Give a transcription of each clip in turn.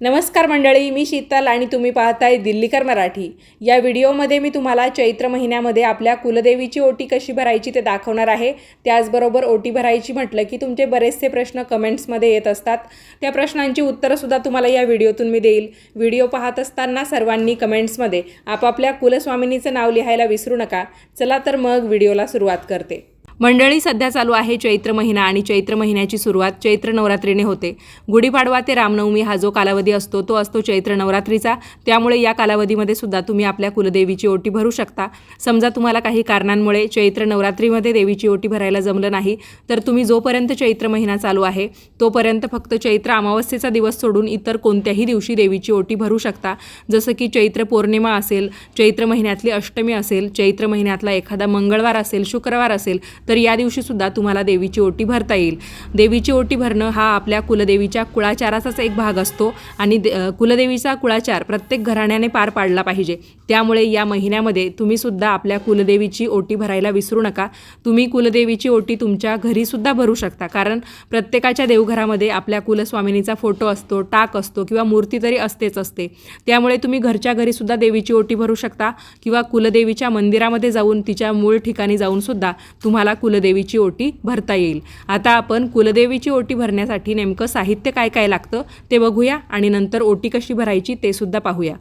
नमस्कार मंडळी मी शीतल आणि तुम्ही पाहताय दिल्लीकर मराठी. या व्हिडिओमध्ये मी तुम्हाला चैत्र महिन्यामध्ये आपल्या कुलदेवीची ओटी कशी भरायची ते दाखवणार आहे. त्याचबरोबर ओटी भरायची म्हटलं की तुमचे बरेचसे प्रश्न कमेंट्समध्ये येत असतात. त्या प्रश्नांची उत्तरंसुद्धा तुम्हाला या व्हिडिओतून मी देईल. व्हिडिओ पाहत असताना सर्वांनी कमेंट्समध्ये आपापल्या कुलस्वामिनीचं नाव लिहायला विसरू नका. चला तर मग व्हिडिओला सुरुवात करते. मंडळी सध्या चालू आहे चैत्र महिना आणि चैत्र महिन्याची सुरुवात चैत्र नवरात्रीने होते. गुढीपाडवा ते रामनवमी हा जो कालावधी असतो तो असतो चैत्र नवरात्रीचा. त्यामुळे या कालावधीमध्ये सुद्धा तुम्ही आपल्या कुलदेवीची ओटी भरू शकता. समजा तुम्हाला काही कारणांमुळे चैत्र नवरात्रीमध्ये देवीची ओटी भरायला जमलं नाही तर तुम्ही जोपर्यंत चैत्र महिना चालू आहे तोपर्यंत फक्त चैत्र अमावस्येचा दिवस सोडून इतर कोणत्याही दिवशी देवीची ओटी भरू शकता. जसं की चैत्र पौर्णिमा असेल चैत्र महिन्यातली अष्टमी असेल चैत्र महिन्यातला एखादा मंगळवार असेल शुक्रवार असेल तर या दिवशीसुद्धा तुम्हाला देवीची ओटी भरता येईल. देवीची ओटी भरणं हा आपल्या कुलदेवीच्या कुळाचाराचाच एक भाग असतो आणि दे कुलदेवीचा कुळाचार प्रत्येक घराण्याने पार पाडला पाहिजे. त्यामुळे या महिन्यामध्ये तुम्हीसुद्धा आपल्या कुलदेवीची ओटी भरायला विसरू नका. तुम्ही कुलदेवीची ओटी तुमच्या घरीसुद्धा भरू शकता. कारण प्रत्येकाच्या देवघरामध्ये आपल्या कुलस्वामिनीचा फोटो असतो टाक असतो किंवा मूर्ती तरी असतेच असते. त्यामुळे तुम्ही घरच्या घरीसुद्धा देवीची ओटी भरू शकता किंवा कुलदेवीच्या मंदिरामध्ये जाऊन तिच्या मूळ ठिकाणी जाऊनसुद्धा तुम्हाला कुलदेवीची ओटी भरता येईल. आता आपण कुलदेवीची ओटी भरण्यासाठी नेमकं साहित्य काय काय लागतं ते बघूया आणि नंतर ओटी कशी भरायची ते सुद्धा पाहूया.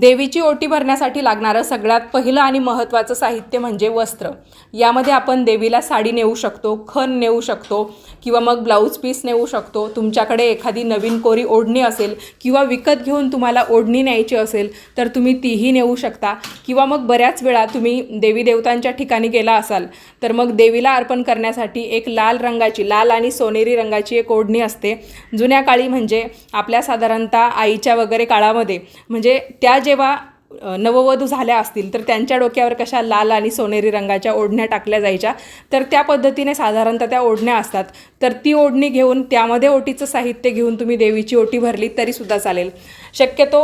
देवीची ओटी भरण्यासाठी लागणारं सगळ्यात पहिलं आणि महत्त्वाचं साहित्य म्हणजे वस्त्र. यामध्ये आपण देवीला साडी नेऊ शकतो खण नेऊ शकतो किंवा मग ब्लाऊज पीस नेऊ शकतो. तुमच्याकडे एखादी नवीन कोरी ओढणी असेल किंवा विकत घेऊन तुम्हाला ओढणी न्यायची असेल तर तुम्ही तीही नेऊ शकता. किंवा मग बऱ्याच वेळा तुम्ही देवी देवतांच्या ठिकाणी गेला असाल तर मग देवीला अर्पण करण्यासाठी एक लाल रंगाची लाल आणि सोनेरी रंगाची एक ओढणी असते. जुन्या काळी म्हणजे आपल्या साधारणतः आईच्या वगैरे काळामध्ये म्हणजे त्या जेव्हा नववधू झाल्या असतील तर त्यांच्या डोक्यावर कशा लाल आणि सोनेरी रंगाच्या ओढण्या टाकल्या जायच्या? तर त्या पद्धतीने साधारणतः त्या ओढण्या असतात. तर ती ओढणी घेऊन त्यामध्ये ओटीचं साहित्य घेऊन तुम्ही देवीची ओटी भरली तरीसुद्धा चालेल. शक्यतो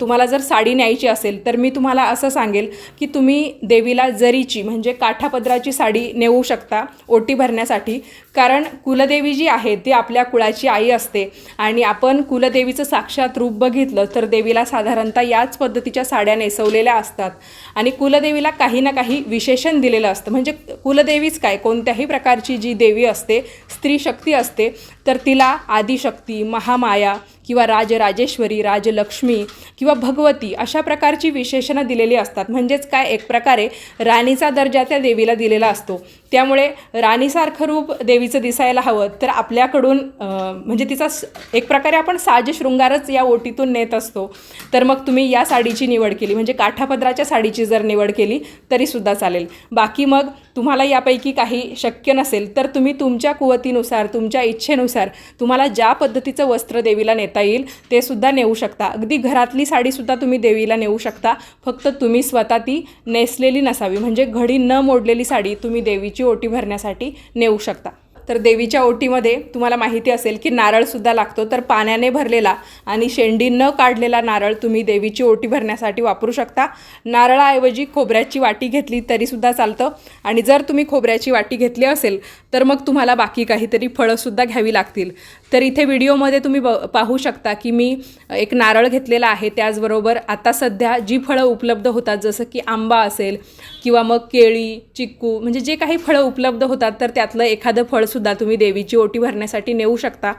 तुम्हाला जर साडी न्यायची असेल तर मी तुम्हाला असं सांगेल की तुम्ही देवीला जरीची म्हणजे काठापदराची साडी नेऊ शकता ओटी भरण्यासाठी. कारण कुलदेवी जी आहे ती आपल्या कुळाची आई असते. आणि आपण कुलदेवीचं साक्षात रूप बघितलं तर देवीला साधारणतः याच पद्धतीच्या साड्या नेसवलेल्या असतात. आणि कुलदेवीला काही ना काही विशेषण दिलेलं असतं. म्हणजे कुलदेवीच काय? कोणत्याही प्रकारची जी देवी असते स्त्री शक्ती असते तर तिला आदिशक्ती महामाया किंवा राजराजेश्वरी राजलक्ष्मी किंवा भगवती अशा प्रकारची विशेषणं दिलेली असतात. म्हणजेच काय? एक प्रकारे राणीचा दर्जा त्या देवीला दिलेला असतो. त्यामुळे राणीसारखं रूप देवीचं दिसायला हवं. तर आपल्याकडून म्हणजे तिचा स- एक प्रकारे आपण साज शृंगारच या ओटीतून नेत असतो. तर मग तुम्ही या साडीची निवड केली. म्हणजे काठापदराच्या साडीची जर निवड केली तरीसुद्धा चालेल. बाकी मग तुम्हाला यापैकी काही शक्य नसेल तर तुम्ही तुमच्या कुवतीनुसार तुमच्या इच्छेनुसार तुम्हाला ज्या पद्धतीचं वस्त्र देवीला नेता येईल ते सुद्धा नेऊ शकता. अगदी घरातली साडीसुद्धा तुम्ही देवीला नेऊ शकता. फक्त तुम्ही स्वतः ती नेसलेली नसावी. म्हणजे घडी न मोडलेली साडी तुम्ही देवीची ओटी भरण्यासाठी नेऊ शकता. तर देवीच्या ओटीमध्ये तुम्हाला माहिती असेल की नारळसुद्धा लागतो. तर पाण्याने भरलेला आणि शेंडी न काढलेला नारळ तुम्ही देवीची ओटी भरण्यासाठी वापरू शकता. नारळाऐवजी खोबऱ्याची वाटी घेतली तरीसुद्धा चालतं. आणि जर तुम्ही खोबऱ्याची वाटी घेतली असेल तर मग तुम्हाला बाकी काहीतरी फळंसुद्धा घ्यावी लागतील. तर इथे व्हिडिओमध्ये तुम्ही ब पाहू शकता की मी एक नारळ घेतलेला आहे. त्याचबरोबर आता सध्या जी फळं उपलब्ध होतात जसं की आंबा असेल किंवा मग केळी चिक्कू म्हणजे जे काही फळं उपलब्ध होतात तर त्यातलं एखादं फळसुद्धा तुम्ही देवीची ओटी भरण्यासाठी नेऊ शकता.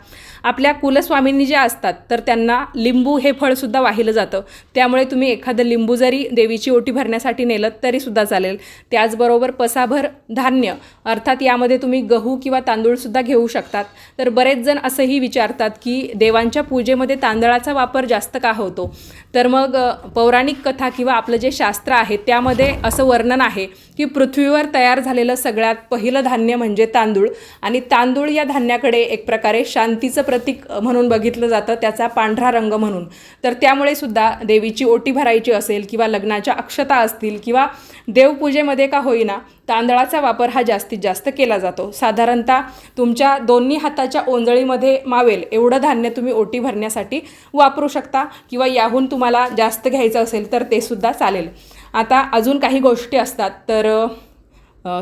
आपल्या कुलस्वामींनी जे असतात तर त्यांना लिंबू हे फळसुद्धा वाहिलं जातं. त्यामुळे तुम्ही एखादं लिंबू जरी देवीची ओटी भरण्यासाठी नेलं तरीसुद्धा चालेल. त्याचबरोबर पसाभर धान्य अर्थात यामध्ये तुम्ही गहू किंवा तांदूळसुद्धा घेऊ शकतात. तर बरेच जण असंही विचारतात की देवांच्या पूजेमध्ये तांदळाचा वापर जास्त का होतो? तर मग पौराणिक कथा किंवा आपलं जे शास्त्र आहे त्यामध्ये असं वर्णन आहे की पृथ्वीवर तयार झालेलं सगळ्यात पहिलं धान्य म्हणजे तांदूळ. आणि तांदूळ या धान्याकडे एक प्रकारे शांतीचं प्रतीक म्हणून बघितलं जातं त्याचा पांढरा रंग म्हणून. तर त्यामुळे सुद्धा देवीची ओटी भरायची असेल किंवा लग्नाच्या अक्षता असतील किंवा देवपूजेमध्ये का होईना तांदळाचा वापर हा जास्तीत जास्त केला जातो. साधारणतः तुमच्या दोन्ही हाताच्या ओंजळीमध्ये मावेल एवढं धान्य तुम्ही ओटी भरण्यासाठी वापरू शकता किंवा याहून तुम्हाला जास्त घ्यायचं असेल तर ते सुद्धा चालेल. आता अजून काही गोष्टी असतात. तर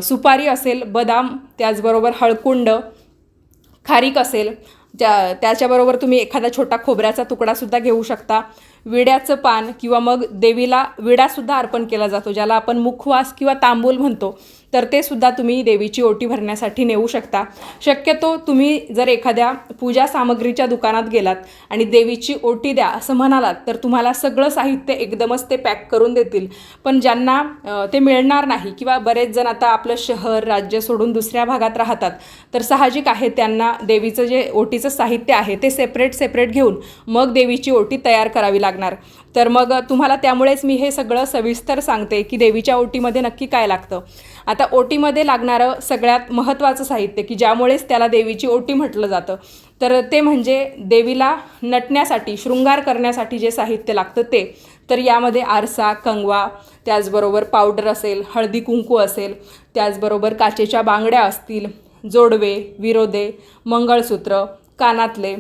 सुपारी असेल बदाम त्याचबरोबर हळकुंड खारीक असेल त्या त्याच्याबरोबर तुम्ही एखादा छोटा खोबऱ्याचा तुकडासुद्धा घेऊ शकता. विड्याचं पान किंवा मग देवीला विडासुद्धा अर्पण केला जातो ज्याला आपण मुखवास किंवा तांबूल म्हणतो तर ते सुद्धा तुम्ही देवीची ओटी भरण्यासाठी नेऊ शकता. शक्यतो तुम्ही जर एखाद्या पूजा सामग्रीच्या दुकानात गेलात आणि देवीची ओटी द्या असं म्हणालात तर तुम्हाला सगळं साहित्य एकदमच ते पॅक करून देतील. पण ज्यांना ते मिळणार नाही किंवा बरेच जण आता आपलं शहर राज्य सोडून दुसऱ्या भागात राहतात तर साहजिक आहे त्यांना देवीचं जे ओटीचं साहित्य आहे ते सेपरेट सेपरेट घेऊन मग देवीची ओटी तयार करावी लागते. लागणार. तर मग तुम्हाला त्यामुळेच मी हे सगळं सविस्तर सांगते की देवीच्या ओटीमध्ये नक्की काय लागतं. आता ओटीमध्ये लागणारं सगळ्यात महत्त्वाचं साहित्य की ज्यामुळेच त्याला देवीची ओटी म्हटलं जातं. तर ते म्हणजे देवीला नटण्यासाठी शृंगार करण्यासाठी जे साहित्य लागतं ते. तर यामध्ये आरसा कंगवा त्याचबरोबर पावडर असेल हळदी कुंकू असेल त्याचबरोबर काचेच्या बांगड्या असतील जोडवे विरोदे मंगळसूत्र कानातले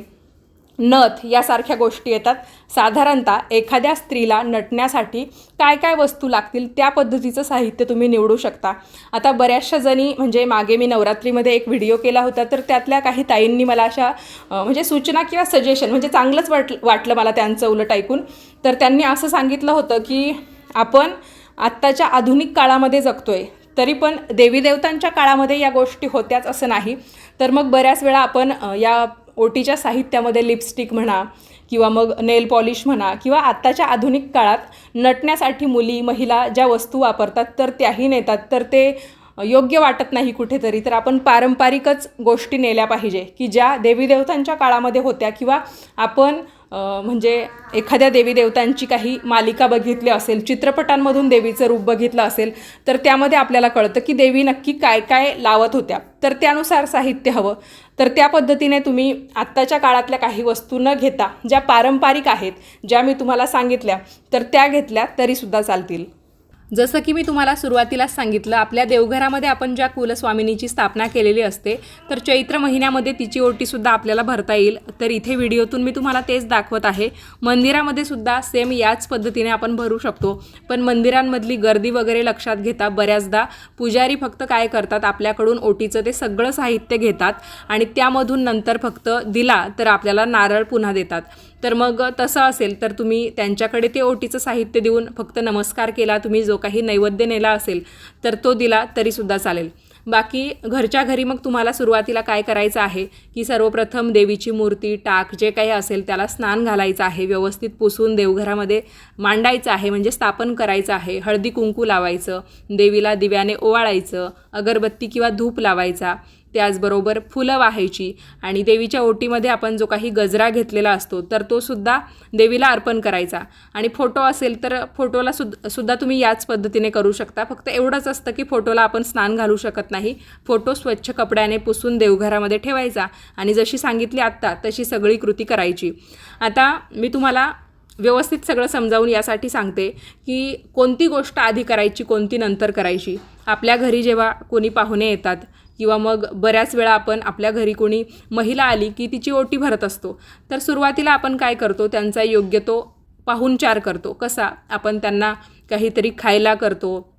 नथ यासारख्या गोष्टी येतात. साधारणतः एखाद्या स्त्रीला नटण्यासाठी काय काय वस्तू लागतील त्या पद्धतीचं साहित्य तुम्ही निवडू शकता. आता बऱ्याचशा जणी म्हणजे मागे मी नवरात्रीमध्ये एक व्हिडिओ केला होता तर त्यातल्या काही ताईंनी मला अशा म्हणजे सूचना किंवा सजेशन म्हणजे चांगलंच वाटलं वाटलं मला त्यांचं उलट ऐकून. तर त्यांनी असं सांगितलं होतं की आपण आत्ताच्या आधुनिक काळामध्ये जगतोय तरी पण देवीदेवतांच्या काळामध्ये या गोष्टी होत्याच असं नाही. तर मग बऱ्याच वेळा आपण या ओटीच्या साहित्यामध्ये लिपस्टिक म्हणा किंवा मग नेल पॉलिश म्हणा किंवा आत्ताच्या आधुनिक काळात नटण्यासाठी मुली महिला ज्या वस्तू वापरतात तर त्याही नेतात. तर ते योग्य वाटत नाही कुठेतरी. तर आपण पारंपरिकच गोष्टी नेल्या पाहिजे की ज्या देवीदेवतांच्या काळामध्ये होत्या किंवा आपण म्हणजे एखाद्या देवी देवतांची काही मालिका बघितली असेल चित्रपटांमधून देवीचं रूप बघितलं असेल तर त्यामध्ये आपल्याला कळतं की देवी नक्की काय काय लावत होत्या. तर त्यानुसार साहित्य हवं. तर त्या पद्धतीने तुम्ही आत्ताच्या काळातल्या काही वस्तू न घेता ज्या पारंपरिक आहेत ज्या मी तुम्हाला सांगितल्या तर त्या घेतल्या तरीसुद्धा चालतील. जसं की मी तुम्हाला सुरुवातीलाच सांगितलं आपल्या देवघरामध्ये आपण ज्या कुलस्वामिनीची स्थापना केलेली असते तर चैत्र महिन्यामध्ये तिची ओटीसुद्धा आपल्याला भरता येईल. तर इथे व्हिडिओतून मी तुम्हाला तेच दाखवत आहे. मंदिरामध्ये सुद्धा सेम याच पद्धतीने आपण भरू शकतो. पण मंदिरांमधली गर्दी वगैरे लक्षात घेता बऱ्याचदा पुजारी फक्त काय करतात आपल्याकडून ओटीचं ते सगळं साहित्य घेतात आणि त्यामधून नंतर फक्त दिला तर आपल्याला नारळ पुन्हा देतात. तर मग तसं असेल तर तुम्ही त्यांच्याकडे ते ओटीचं साहित्य देऊन फक्त नमस्कार केला तुम्ही जो काही नैवेद्य नेला असेल तर तो दिला तरीसुद्धा चालेल. बाकी घरच्या घरी मग तुम्हाला सुरुवातीला काय करायचं आहे की सर्वप्रथम देवीची मूर्ती टाक जे काही असेल त्याला स्नान घालायचं आहे व्यवस्थित पुसून देवघरामध्ये मांडायचं आहे म्हणजे स्थापन करायचं आहे. हळदी कुंकू लावायचं देवीला दिव्याने ओवाळायचं अगरबत्ती किंवा धूप लावायचा त्याचबरोबर फुलं वाहायची. आणि देवीच्या ओटीमध्ये आपण जो काही गजरा घेतलेला असतो तर तो सुद्धा देवीला अर्पण करायचा. आणि फोटो असेल तर फोटोला सुद्धा सुद्धा तुम्ही याच पद्धतीने करू शकता. फक्त एवढंच असतं की फोटोला आपण स्नान घालू शकत नाही. फोटो स्वच्छ कपड्याने पुसून देवघरामध्ये ठेवायचा. आणि जशी सांगितली आत्ता तशी सगळी कृती करायची. आता मी तुम्हाला व्यवस्थित सगळं समजावून यासाठी सांगते की कोणती गोष्ट आधी करायची कोणती नंतर करायची. आपल्या घरी जेव्हा कोणी पाहुणे येतात किंवा मग बऱ्याच वेळा आपण आपल्या घरी कोणी महिला आली की तिची ओटी भरत असतो तर सुरुवातीला आपण काय करतो त्यांचा योग्य तो पाहुणचार करतो. कसा? आपण त्यांना काहीतरी खायला करतो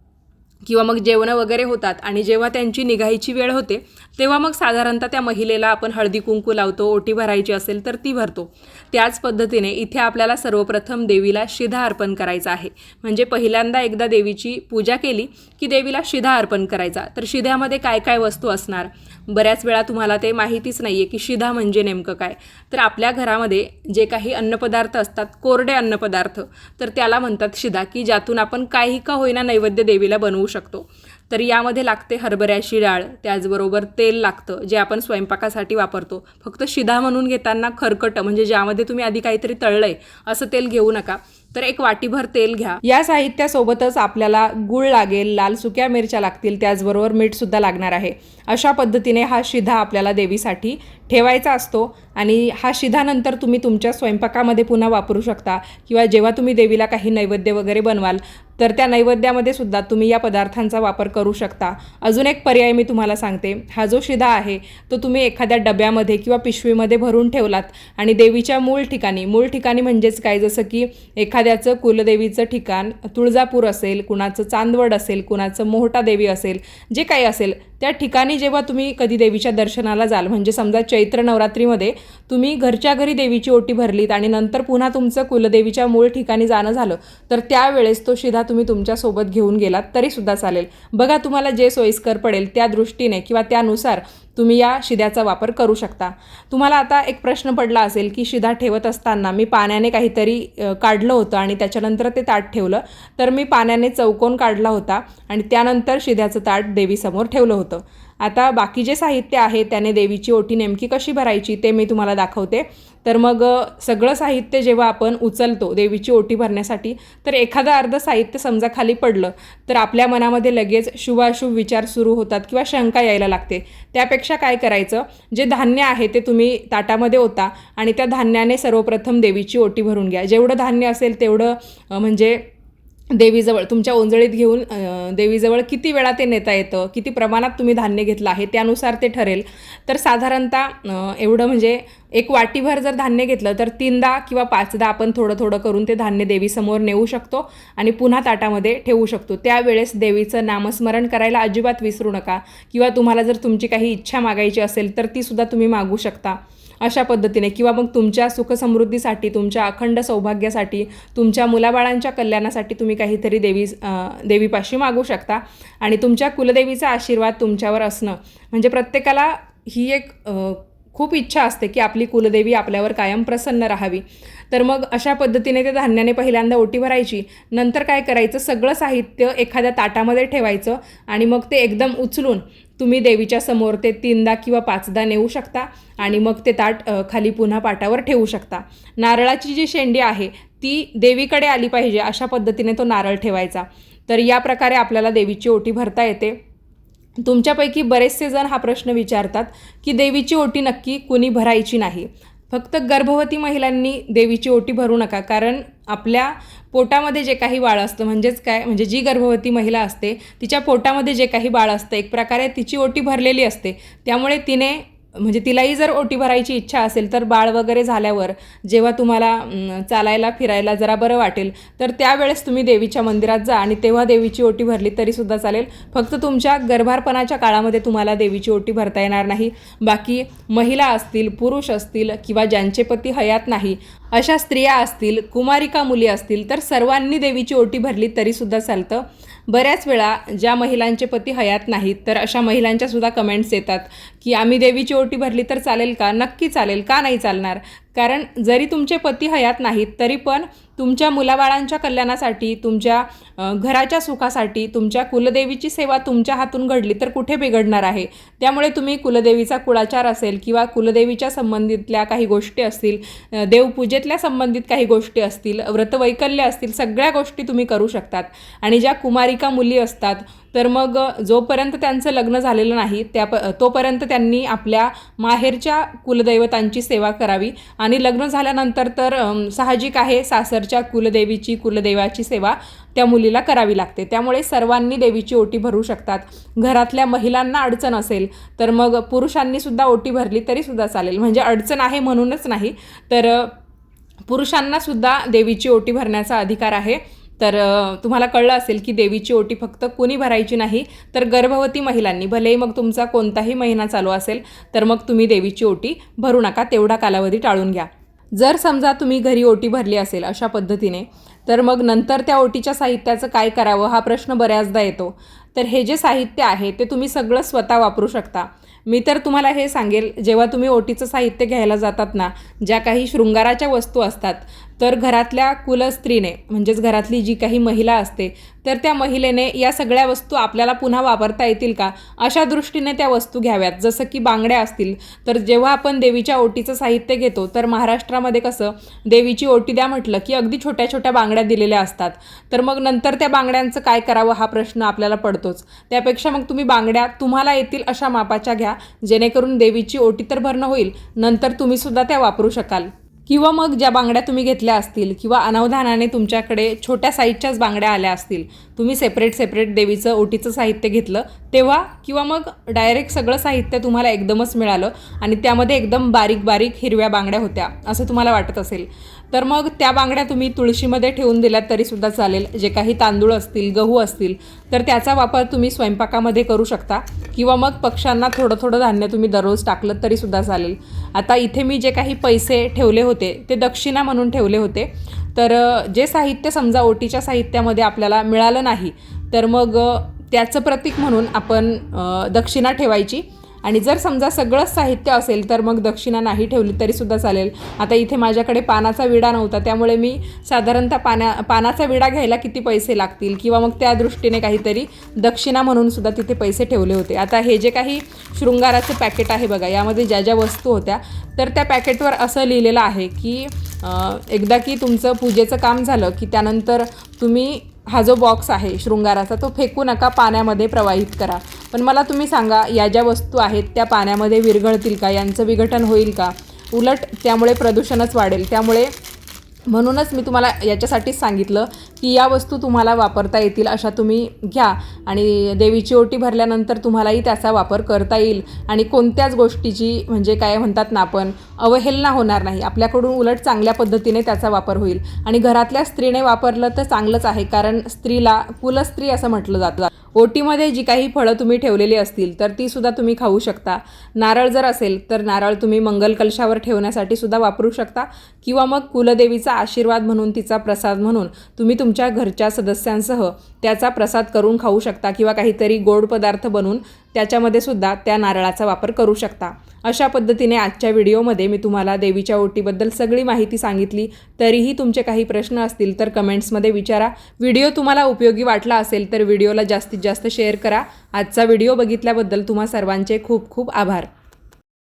किंवा मग जेवणं वगैरे होतात आणि जेव्हा त्यांची निघायची वेळ होते तेव्हा मग साधारणतः त्या महिलेला आपण हळदी कुंकू लावतो ओटी भरायची असेल तर ती भरतो. त्याच पद्धतीने इथे आपल्याला सर्वप्रथम देवीला शिधा अर्पण करायचा आहे. म्हणजे पहिल्यांदा एकदा देवीची पूजा केली की देवीला शिधा अर्पण करायचा. तर शिध्यामध्ये काय काय वस्तू असणार? बऱ्याच वेळा तुम्हाला ते माहितीच नाही आहे की शिधा म्हणजे नेमकं काय. तर आपल्या घरामध्ये जे काही अन्नपदार्थ असतात कोरडे अन्नपदार्थ तर त्याला म्हणतात शिधा की ज्यातून आपण काही का होईना नैवेद्य देवीला बनवू शकतो. तर यामध्ये लागते हरभऱ्याची डाळ त्याचबरोबर तेल लागतं जे आपण स्वयंपाकासाठी वापरतो. फक्त शिधा म्हणून घेताना खरकट म्हणजे ज्यामध्ये तुम्ही आधी काहीतरी तळलंय असं तेल घेऊ नका. तर एक वाटीभर तेल घ्या. या साहित्यासोबतच आपल्याला गुळ लागेल लाल सुक्या मिरच्या लागतील त्याचबरोबर मीठसुद्धा लागणार आहे. अशा पद्धतीने हा शिधा आपल्याला देवीसाठी ठेवायचा असतो आणि हा शिधानंतर तुम्ही तुमच्या स्वयंपाकामध्ये पुन्हा वापरू शकता किंवा जेव्हा तुम्ही देवीला काही नैवेद्य वगैरे बनवाल तर त्या नैवेद्यामध्ये सुद्धा तुम्ही या पदार्थांचा वापर करू शकता. अजून एक पर्याय मी तुम्हाला सांगते. हा जो शिधा आहे तो तुम्ही एखाद्या डब्यामध्ये किंवा पिशवीमध्ये भरून ठेवलात आणि देवीच्या मूळ ठिकाणी मूळ ठिकाणी म्हणजेच काय? जसं की एखाद्याचं कुलदेवीचं ठिकाण तुळजापूर असेल कुणाचं चांदवड असेल कुणाचं मोहटा देवी असेल जे काही असेल त्या ठिकाणी जेव्हा तुम्ही कधी देवीच्या दर्शनाला जाल म्हणजे समजा चैत्र नवरात्रीमध्ये तुम्ही घरच्या घरी देवीची ओटी भरलीत आणि नंतर पुन्हा तुमचं कुलदेवीच्या मूळ ठिकाणी जाणं झालं तर त्यावेळेस तो शिधा तुम्ही तुमच्यासोबत घेऊन गेलात तरीसुद्धा चालेल. बघा तुम्हाला जे सोयीस्कर पडेल त्या दृष्टीने किंवा त्यानुसार तुम्ही या शिद्याचा वापर करू शकता. तुम्हाला आता एक प्रश्न पडला असेल की शिधा ठेवत असताना मी पाण्याने काहीतरी काढलं होतं आणि त्याच्यानंतर ते ताट ठेवलं तर मी पाण्याने चौकोन काढला होता आणि त्यानंतर शिध्याचं ताट देवीसमोर ठेवलं होतं. आता बाकी जे साहित्य आहे त्याने देवीची ओटी नेमकी कशी भरायची ते मी तुम्हाला दाखवते. तर मग सगळं साहित्य जेव्हा आपण उचलतो देवीची ओटी भरण्यासाठी तर एखादं अर्ध साहित्य समजा खाली पडलं तर आपल्या मनामध्ये लगेच शुभाशुभ विचार सुरू होतात किंवा शंका यायला लागते. त्यापेक्षा काय करायचं जे धान्य आहे ते तुम्ही ताटामध्ये होता आणि त्या धान्याने सर्वप्रथम देवीची ओटी भरून घ्या. जेवढं धान्य असेल तेवढं म्हणजे देवीजवळ तुमच्या ओंजळीत घेऊन देवीजवळ किती वेळा ते नेता येतं किती प्रमाणात तुम्ही धान्य घेतलं आहे त्यानुसार ते ठरेल. तर साधारणतः एवढं म्हणजे एक वाटीभर जर धान्य घेतलं तर तीनदा किंवा पाचदा आपण थोडं थोडं करून ते धान्य देवीसमोर नेऊ शकतो आणि पुन्हा ताटामध्ये ठेवू शकतो. त्यावेळेस देवीचं नामस्मरण करायला अजिबात विसरू नका किंवा तुम्हाला जर तुमची काही इच्छा मागायची असेल तर तीसुद्धा तुम्ही मागू शकता. अशा पद्धतीने. किंवा मग तुमच्या सुखसमृद्धीसाठी तुमच्या अखंड सौभाग्यासाठी तुमच्या मुलाबाळांच्या कल्याणासाठी तुम्ही काहीतरी देवी देवीपाशी मागू शकता. आणि तुमच्या कुलदेवीचा आशीर्वाद तुमच्यावर असणं. म्हणजे प्रत्येकाला ही एक खूप इच्छा असते की आपली कुलदेवी आपल्यावर कायम प्रसन्न राहावी. तर मग अशा पद्धतीने ते धान्याने पहिल्यांदा ओटी भरायची. नंतर काय करायचं? सगळं साहित्य एखाद्या ताटामध्ये ठेवायचं. आणि मग ते एकदम उचलून तुम्ही देवीच्या समोर ते तीनदा किंवा पाचदा नेऊ शकता आणि मग ते ताट खाली पुन्हा पाटावर ठेवू शकता. नारळाची जी शेंडी आहे ती देवीकडे आली पाहिजे अशा पद्धतीने तो नारळ ठेवायचा. तर या प्रकारे आपल्याला देवीची ओटी भरता येते. तुमच्यापैकी बरेचसे जण हा प्रश्न विचारतात की देवीची ओटी नक्की कुणी भरायची नाही. फक्त गर्भवती महिलांनी देवीची ओटी भरू नका कारण आपल्या पोटामध्ये जे काही बाळ असतं म्हणजेच काय म्हणजे जी गर्भवती महिला असते तिच्या पोटामध्ये जे काही बाळ असतं एक प्रकारे तिची ओटी भरलेली असते. त्यामुळे तिने म्हणजे तिलाही जर ओटी भरायची इच्छा असेल तर बाळ वगैरे झाल्यावर जेव्हा तुम्हाला चालायला फिरायला जरा बरं वाटेल तर त्यावेळेस तुम्ही देवीच्या मंदिरात जा आणि तेव्हा देवीची ओटी भरली तरीसुद्धा चालेल. फक्त तुमच्या गर्भारपणाच्या काळामध्ये तुम्हाला देवीची ओटी भरता येणार नाही. बाकी महिला असतील पुरुष असतील किंवा ज्यांचे पती हयात नाही अशा स्त्रिया असतील कुमारिका मुली असतील तर सर्वांनी देवीची ओटी भरली तरीसुद्धा चालतं. बऱ्याच वेळा ज्या महिलांचे पती हयात नाहीत तर अशा महिलांच्या सुद्धा कमेंट्स येतात की आम्ही देवीची ओटी भरली तर चालेल का? नक्की चालेल का नाही चालणार? कारण जरी तुमचे पती हयात नाहीत तरी पण तुमच्या मुलाबाळांच्या कल्याणासाठी तुमच्या घराच्या सुखासाठी तुमच्या कुलदेवीची सेवा तुमच्या हातून घडली तर कुठे बिघडणार आहे? त्यामुळे तुम्ही कुलदेवीचा कुळाचार असेल किंवा कुलदेवीच्या संबंधितल्या काही गोष्टी असतील देवपूजेतल्या संबंधित काही गोष्टी असतील व्रतवैकल्य असतील सगळ्या गोष्टी तुम्ही करू शकतात. आणि ज्या कुमारिका मुली असतात तर मग जोपर्यंत त्यांचं लग्न झालेलं नाही त्या प तोपर्यंत त्यांनी आपल्या माहेरच्या कुलदैवतांची सेवा करावी. आणि लग्न झाल्यानंतर तर साहजिक आहे सासरच्या कुलदेवीची कुलदैवाची सेवा त्या मुलीला करावी लागते. त्यामुळे सर्वांनी देवीची ओटी भरू शकतात. घरातल्या महिलांना अडचण असेल तर मग पुरुषांनी सुद्धा ओटी भरली तरीसुद्धा चालेल. म्हणजे अडचण आहे म्हणूनच नाही तर पुरुषांनासुद्धा देवीची ओटी भरण्याचा अधिकार आहे. तर तुम्हाला कळलं असेल की देवीची ओटी फक्त कुणी भरायची नाही तर गर्भवती महिलांनी भलेही मग तुमचा कोणताही महिना चालू असेल तर मग तुम्ही देवीची ओटी भरू नका तेवढा कालावधी टाळून घ्या. जर समजा तुम्ही घरी ओटी भरली असेल अशा पद्धतीने तर मग नंतर त्या ओटीच्या साहित्याचं काय करावं हा प्रश्न बऱ्याचदा येतो. तर हे जे साहित्य आहे ते तुम्ही सगळं स्वतः वापरू शकता. मी तर तुम्हाला हे सांगेल जेव्हा तुम्ही ओटीचं साहित्य घ्यायला जातात ना ज्या काही शृंगाराच्या वस्तू असतात तर घरातल्या कुलस्त्रीने म्हणजेच घरातली जी काही महिला असते तर त्या महिलेने या सगळ्या वस्तू आपल्याला पुन्हा वापरता येतील का? अशा दृष्टीने त्या वस्तू घ्याव्यात. जसं की बांगड्या असतील तर जेव्हा आपण देवीच्या ओटीचं साहित्य घेतो तर महाराष्ट्रामध्ये कसं देवीची ओटी द्या म्हटलं की अगदी छोट्या छोट्या बांगड्या दिलेल्या असतात. तर मग नंतर त्या बांगड्यांचं काय करावं हा प्रश्न आपल्याला पडतोच. त्यापेक्षा मग तुम्ही बांगड्या तुम्हाला येतील अशा मापाच्या घ्या जेणेकरून देवीची ओटी तर भरणं होईल नंतर तुम्ही सुद्धा त्या वापरू शकाल. किंवा मग ज्या बांगड्या तुम्ही घेतल्या असतील किंवा अनावधानाने तुमच्याकडे छोट्या साईजच्याच बांगड्या आल्या असतील तुम्ही सेपरेट सेपरेट देवीचं ओटीचं साहित्य घेतलं तेव्हा किंवा मग डायरेक्ट सगळं साहित्य तुम्हाला एकदमच मिळालं आणि त्यामध्ये एकदम बारीक बारीक हिरव्या बांगड्या होत्या असं तुम्हाला वाटत असेल. तर मग त्या बांगड्या तुम्ही तुळशीमध्ये ठेवून दिल्यात तरीसुद्धा चालेल. जे काही तांदूळ असतील गहू असतील तर त्याचा वापर तुम्ही स्वयंपाकामध्ये करू शकता. किंवा मग पक्ष्यांना थोडं थोडं धान्य तुम्ही दररोज टाकलं तरीसुद्धा चालेल. आता इथे मी जे काही पैसे ठेवले होते ते दक्षिणा म्हणून ठेवले होते. तर जे साहित्य समजा ओटीच्या साहित्यामध्ये आपल्याला मिळालं नाही तर मग त्याचं प्रतीक म्हणून आपण दक्षिणा ठेवायची. आणि जर समजा सगळंच साहित्य असेल तर मग दक्षिणा नाही ठेवली तरीसुद्धा चालेल. आता इथे माझ्याकडे पानाचा विडा नव्हता त्यामुळे मी साधारणतः पाण्या पानाचा विडा घ्यायला किती पैसे लागतील? किंवा मग त्या दृष्टीने काहीतरी दक्षिणा म्हणून सुद्धा तिथे पैसे ठेवले होते. आता हे जे काही शृंगाराचं पॅकेट आहे बघा यामध्ये ज्या ज्या वस्तू होत्या तर त्या पॅकेटवर असं लिहिलेलं आहे की एकदा की तुमचं पूजेचं काम झालं की त्यानंतर तुम्ही हा जो बॉक्स आहे शृंगाराचा तो फेकू नका पाण्यामध्ये प्रवाहित करा. पण मला तुम्ही सांगा या ज्या वस्तू आहेत त्या पाण्यामध्ये विरघळतील का? यांचं विघटन होईल का? उलट त्यामुळे प्रदूषणच वाढेल. त्यामुळे म्हणूनच मी तुम्हाला याच्यासाठीच सांगितलं की या वस्तू तुम्हाला वापरता येतील अशा तुम्ही घ्या. आणि देवीची ओटी भरल्यानंतर तुम्हालाही त्याचा वापर करता येईल. आणि कोणत्याच गोष्टीची म्हणजे काय म्हणतात ना आपण अवहेलना होणार नाही. आपल्याकडून उलट चांगल्या पद्धतीने त्याचा वापर होईल. आणि घरातल्या स्त्रीने वापरलं तर चांगलंच आहे कारण स्त्रीला कुलस्त्री असं म्हटलं जातं. ओटीमध्ये जी काही फळं तुम्ही ठेवलेली असतील तर ती सुद्धा तुम्ही खाऊ शकता. नारळ जर असेल तर नारळ तुम्ही मंगल कलशावर ठेवण्यासाठी सुद्धा वापरू शकता. किंवा मग कुलदेवीचा आशीर्वाद म्हणून तिचा प्रसाद म्हणून तुम्ही तुमच्या घरच्या सदस्यांसह त्याचा प्रसाद करून खाऊ शकता. किंवा काहीतरी गोड पदार्थ बनवून त्याच्यामध्ये सुद्धा त्या नारळाचा वापर करू शकता. अशा पद्धतीने आजच्या व्हिडिओमध्ये मी तुम्हाला देवीच्या ओटीबद्दल सगळी माहिती सांगितली. तरीही तुमचे काही प्रश्न असतील तर कमेंट्समध्ये विचारा. व्हिडिओ तुम्हाला उपयोगी वाटला असेल तर व्हिडिओला जास्तीत जास्त शेअर करा. आजचा व्हिडिओ बघितल्याबद्दल तुम्हा सर्वांचे खूप खूप आभार.